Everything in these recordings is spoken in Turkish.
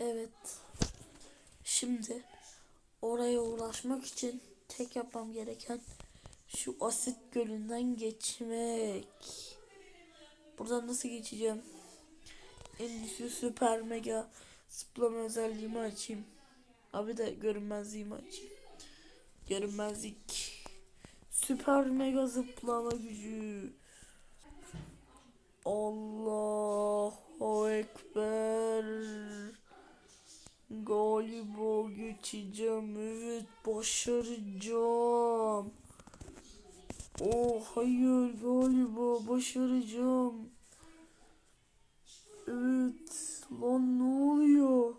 Evet. Şimdi oraya ulaşmak için tek yapmam gereken şu asit gölünden geçmek. Buradan nasıl geçeceğim? En güçlü süper mega zıplama özelliğimi açayım. Abi de görünmezliğimi açayım. Görünmezlik. Süper mega zıplama gücü. Allahu Ekber. Galiba geçeceğim. Evet başaracağım. Oh hayır galiba başaracağım. Evet lan ne oluyor?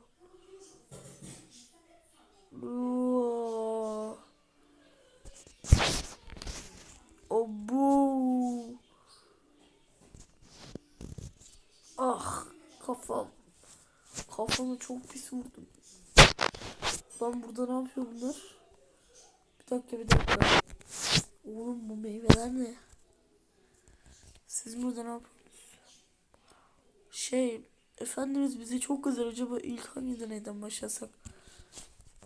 Abo. Ah kafam. Kafamı çok pis vurdum. Lan burada ne yapıyor bunlar? Bir dakika bir dakika. Oğlum bu meyveler ne? Siz burada ne yapıyorsunuz? Şey, Efendimiz bize çok kızar. Acaba ilk hangi deneyden başlasak?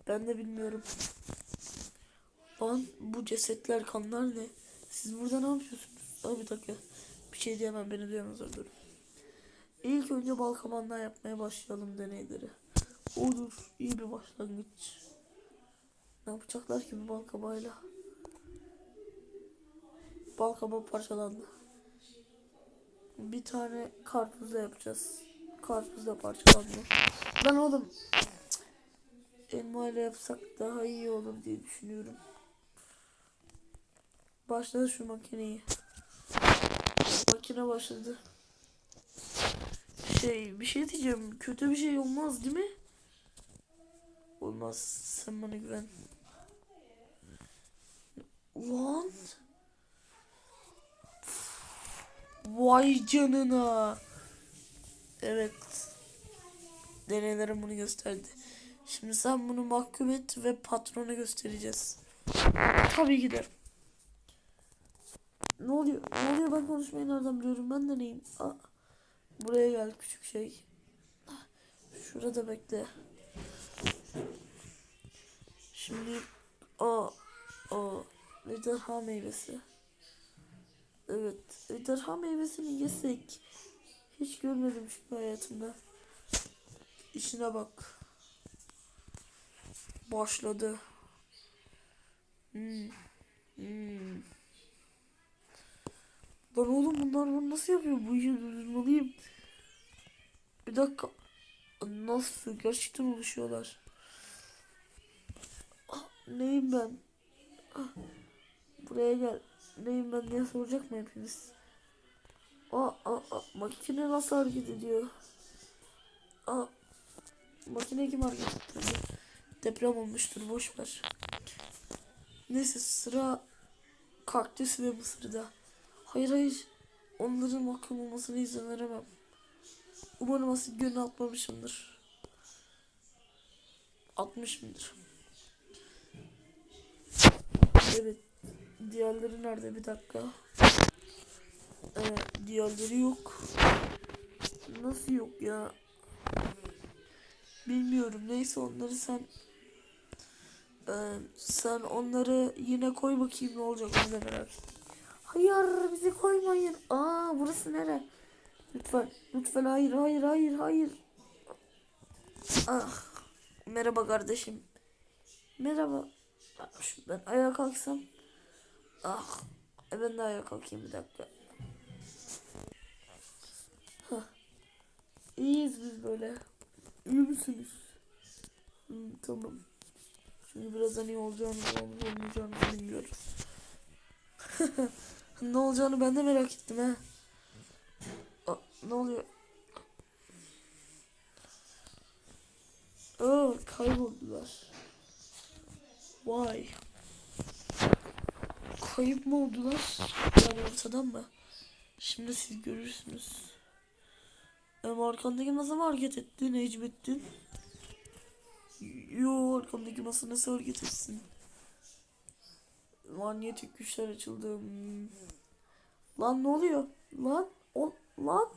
Ben de bilmiyorum. Lan bu cesetler kanlar ne? Siz burada ne yapıyorsunuz? Aa, bir dakika. Bir şey diyemem beni duyamazlar dur. İlk önce bal kabağından yapmaya başlayalım deneyleri. Olur. iyi bir başlangıç. Ne yapacaklar ki bu bal kabağıyla? Bal parçalandı. Bir tane karpuzla yapacağız. Karpuzla parçalandı. Lan oğlum. Elma ile yapsak daha iyi olur diye düşünüyorum. Başladı şu makineyi. Makine başladı. Şey bir şey diyeceğim. Kötü bir şey olmaz değil mi? Olmaz. Sen bana güven. Lan. Vay canına. Evet. Deneylerim bunu gösterdi. Şimdi sen bunu mahkum et ve patrona göstereceğiz. Tabii ki de. Ne oluyor? Ne oluyor ben konuşmayı nereden biliyorum? Ben de neyim? Aa, buraya gel küçük şey. Şurada bekle. Şimdi o o ejderha meyvesi. Evet, ejderha meyvesini yesek. Hiç görmedim şu hayatımda. İşine bak. Başladı. Hmm. Hmm. Lan oğlum bunlar bunu nasıl yapıyor? Bu işi durdurmalıyım. Bir dakika. Nasıl? Gerçekten oluşuyorlar. Ah, neyim ben? Ah, buraya gel. Neyim ben diye soracak mı hepiniz? Aa, aa, aa, makine nasıl hareket ediyor? Aa, makine kim hareket ettirdi? Deprem olmuştur boş ver. Neyse sıra kaktüs ve mısırda. Hayır hayır. Onların mahkum olmasına izin veremem. Umarım asit gölüne atmamışımdır. Atmışımdır. Evet. Diğerleri nerede? Bir dakika. Evet. Diğerleri yok. Nasıl yok ya? Bilmiyorum. Neyse onları sen Ee, sen onları yine koy bakayım ne olacak onu da. Hayır bizi koymayın. Aa burası nere? Lütfen lütfen hayır hayır hayır hayır. Ah merhaba kardeşim. Merhaba. Ah, Ben ayağa kalksam. Ah e, ben de ayağa kalkayım bir dakika. Hah. İyiyiz biz böyle. İyi misiniz? Hmm, tamam. Çünkü birazdan iyi olacağını olup olmayacağını bilmiyoruz. ne olacağını ben de merak ettim ha. Aa, ne oluyor? Aa, kayboldular. Vay. Kayıp mı oldular? Yani ortadan mı? Şimdi siz görürsünüz. Ama arkandaki mı hareket etti Necmettin? Yo arkamdaki masa nasıl hareket etsin? Manyetik güçler açıldı. Hmm. Lan ne oluyor? Lan o lan.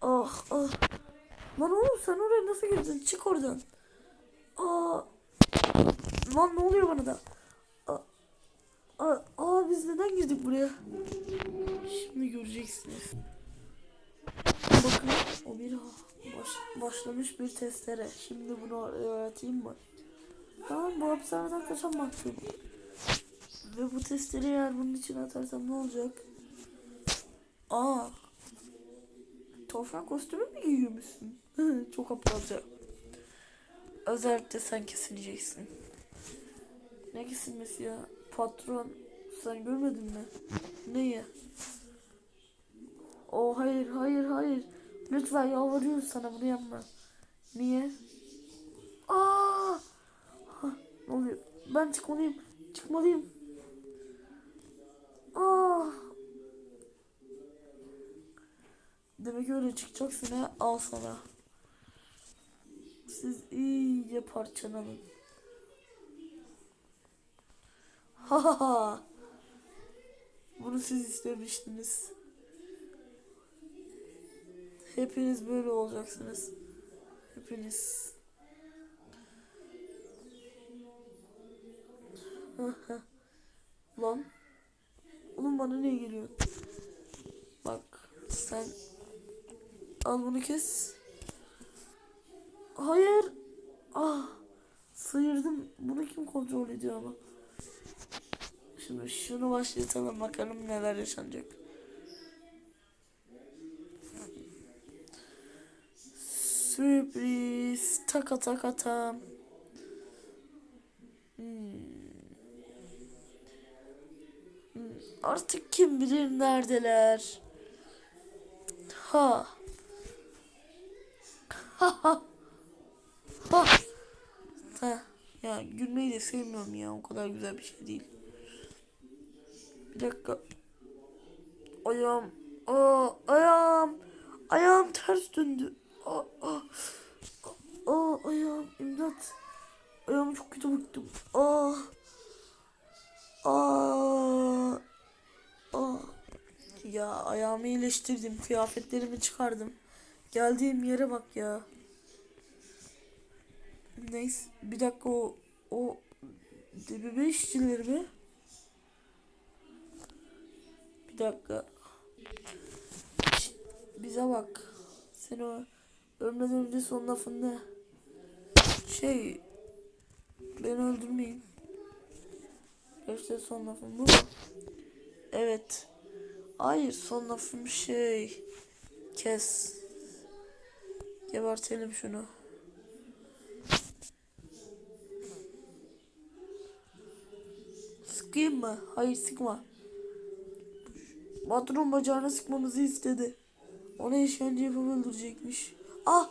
Ah ah. Lan oğlum sen oraya nasıl girdin? Çık oradan. Aa. Lan ne oluyor bana da? Aa, aa, biz neden girdik buraya? Şimdi göreceksiniz. Bakın o bir baş, başlamış bir testere. Şimdi bunu öğreteyim mi? Tamam bu hapishaneden kaçan mahkum. Ve bu testleri eğer bunun için atarsam ne olacak? Aa. Tavşan kostümü mü giyiyormuşsun? Çok aptalca. Özellikle sen kesineceksin. Ne kesilmesi ya? Patron sen görmedin mi? Neyi? O hayır hayır hayır. Lütfen yalvarıyorum sana bunu yapma. Niye? Aa! Hah, ne oluyor? Ben çıkmalıyım. Çıkmalıyım. Aa! Demek öyle çıkacaksın ha. Al sana. Siz iyice parçalanın. Ha ha ha. Bunu siz istemiştiniz. Hepiniz böyle olacaksınız. Hepiniz. Lan. Oğlum bana ne geliyor? Bak sen al bunu kes. Hayır. Ah. Sıyırdım. Bunu kim kontrol ediyor ama? Şimdi şunu başlatalım bakalım neler yaşanacak. Sürpriz. Taka taka tam. Hmm. Hmm, Artık kim bilir neredeler. Ha. Ha ha. Ha. Ya gülmeyi de sevmiyorum ya. O kadar güzel bir şey değil. Bir dakika. Ayağım. Aa, ayağım. Ayağım ters döndü. Aa, aa. Aa, ayağım. İmdat. Ayağımı çok kötü bıktım. Aa. Aa. Aa. Ya ayağımı iyileştirdim. Kıyafetlerimi çıkardım. Geldiğim yere bak ya. Neyse. Bir dakika o o DBB işçileri mi? Bir dakika. Bize bak. Sen o ölmeden önce son lafın ne? Şey beni öldürmeyin. İşte son lafım bu? Evet. Hayır son lafım şey. Kes. Gebertelim şunu. Sıkayım mı? Hayır sıkma. Patron bacağına sıkmamızı istedi. Ona işkence yapıp öldürecekmiş. Ah!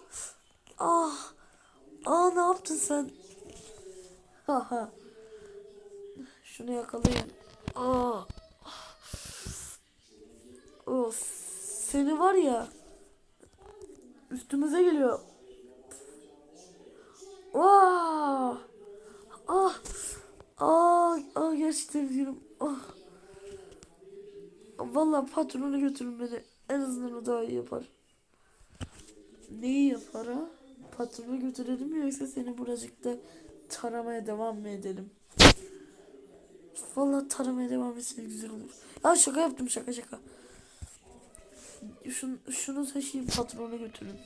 Ah! Ah ne yaptın sen? Ha ha. Şunu yakalayın. Ah! Seni var ya üstümüze geliyor. Vaa! Ah! Ah! Ah gerçekten üzgünüm. Ah! Vallahi patronu götürün beni. En azından o daha iyi yapar. Neyi yapar ha? Patronu götürelim mi yoksa seni buracıkta taramaya devam mı edelim? Vallahi taramaya devam etsek güzel olur. Ya şaka yaptım şaka şaka. Şunu, şunu taşıyayım patrona götürün.